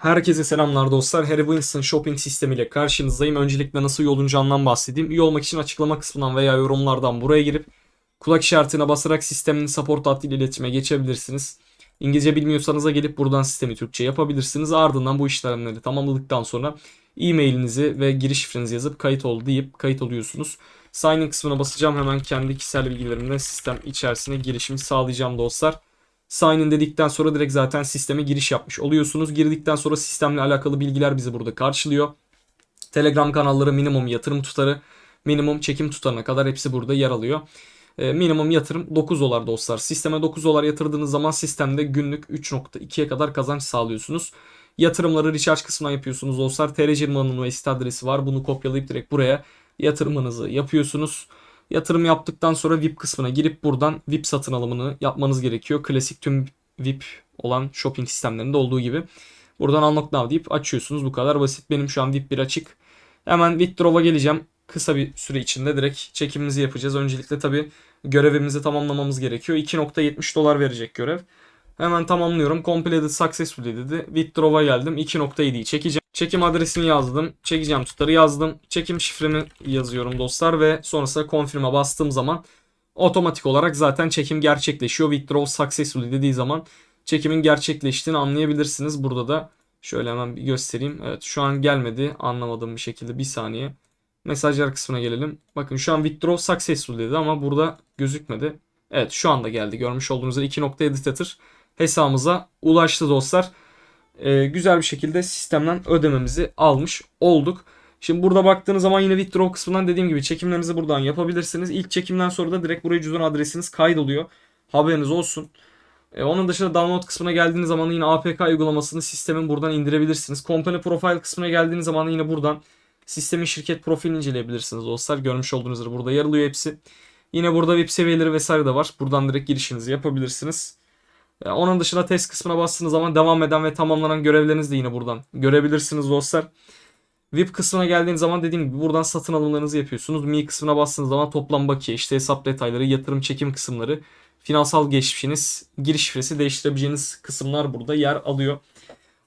Herkese selamlar dostlar. Harry Winston Shopping sistemiyle karşınızdayım. Öncelikle nasıl üye olunacağından bahsedeyim. Üye olmak için açıklama kısmından veya yorumlardan buraya girip kulak işaretine basarak sistemin support hattıyla iletişime geçebilirsiniz. İngilizce bilmiyorsanız da gelip buradan sistemi Türkçe yapabilirsiniz. Ardından bu işlemleri tamamladıktan sonra e-mailinizi ve giriş şifrenizi yazıp kayıt ol deyip kayıt oluyorsunuz. Sign in kısmına basacağım. Hemen kendi kişisel bilgilerimle sistem içerisine girişimi sağlayacağım dostlar. Sign dedikten sonra direkt zaten sisteme giriş yapmış oluyorsunuz. Girdikten sonra sistemle alakalı bilgiler bizi burada karşılıyor. Telegram kanalları minimum yatırım tutarı, minimum çekim tutarına kadar hepsi burada yer alıyor. E, minimum yatırım 9 dolar dostlar. Sisteme 9 dolar yatırdığınız zaman sistemde günlük 3.2'ye kadar kazanç sağlıyorsunuz. Yatırımları recharge kısmına yapıyorsunuz dostlar. TRC firmanın ve site adresi var. Bunu kopyalayıp direkt buraya yatırımınızı yapıyorsunuz. Yatırım yaptıktan sonra VIP kısmına girip buradan VIP satın alımını yapmanız gerekiyor. Klasik tüm VIP olan shopping sistemlerinde olduğu gibi. Buradan unlock now deyip açıyorsunuz. Bu kadar basit. Benim şu an VIP 1 açık. Hemen withdraw'a geleceğim. Kısa bir süre içinde direkt çekimimizi yapacağız. Öncelikle tabi görevimizi tamamlamamız gerekiyor. 2.70 dolar verecek görev. Hemen tamamlıyorum. Completed successfully dedi. Withdraw'a geldim. 2.7'yi çekeceğim. Çekim adresini yazdım. Çekeceğim tutarı yazdım. Çekim şifremi yazıyorum dostlar ve sonrasında confirm'e bastığım zaman otomatik olarak zaten çekim gerçekleşiyor. Withdraw successfully dediği zaman çekimin gerçekleştiğini anlayabilirsiniz. Burada da şöyle hemen bir göstereyim. Evet şu an gelmedi anlamadığım bir şekilde bir saniye. Mesajlar kısmına gelelim. Bakın şu an withdraw successful dedi ama burada gözükmedi. Evet şu anda geldi. Görmüş olduğunuz üzere 2.7 Tether hesabımıza ulaştı dostlar. Ee, güzel bir şekilde sistemden ödememizi almış olduk. Şimdi burada baktığınız zaman yine withdraw kısmından dediğim gibi çekimlerinizi buradan yapabilirsiniz. İlk çekimden sonra da direkt buraya cüzdan adresiniz kaydoluyor. Haberiniz olsun. Ee, onun dışında download kısmına geldiğiniz zaman yine APK uygulamasını sistemin buradan indirebilirsiniz. Company profile kısmına geldiğiniz zaman yine buradan sistemin şirket profilini inceleyebilirsiniz dostlar. Görmüş olduğunuz üzere burada yer alıyor hepsi. Yine burada web seviyeleri vesaire de var. Buradan direkt girişinizi yapabilirsiniz. Ee, Onun dışında test kısmına bastığınız zaman devam eden ve tamamlanan görevlerinizi de yine buradan görebilirsiniz dostlar. VIP kısmına geldiğiniz zaman dediğim gibi buradan satın alımlarınızı yapıyorsunuz. Mi kısmına bastığınız zaman toplam bakiye, işte hesap detayları, yatırım çekim kısımları, finansal geçmişiniz, giriş şifresi değiştirebileceğiniz kısımlar burada yer alıyor.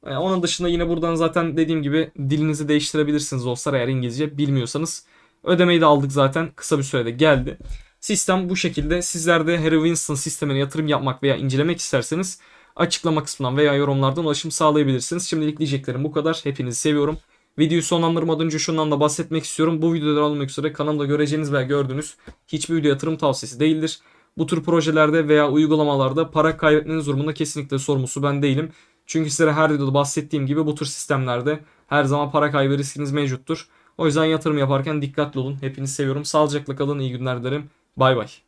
Ee, Onun dışında yine buradan zaten dediğim gibi dilinizi değiştirebilirsiniz dostlar eğer İngilizce bilmiyorsanız. Ödemeyi de aldık zaten kısa bir sürede geldi. Sistem bu şekilde. Sizler de Harry Winston sistemine yatırım yapmak veya incelemek isterseniz açıklama kısmından veya yorumlardan ulaşım sağlayabilirsiniz. Şimdilik diyeceklerim bu kadar. Hepinizi seviyorum. Videoyu sonlandırmadan önce şundan da bahsetmek istiyorum. Bu videodan olmak üzere kanalda göreceğiniz veya gördüğünüz hiçbir video yatırım tavsiyesi değildir. Bu tür projelerde veya uygulamalarda para kaybetmeniz durumunda kesinlikle sorumlusu ben değilim. Çünkü sizlere her videoda bahsettiğim gibi bu tür sistemlerde her zaman para kaybı riskiniz mevcuttur. O yüzden yatırım yaparken dikkatli olun. Hepinizi seviyorum. Sağlıcakla kalın. İyi günler dilerim. Bay bay.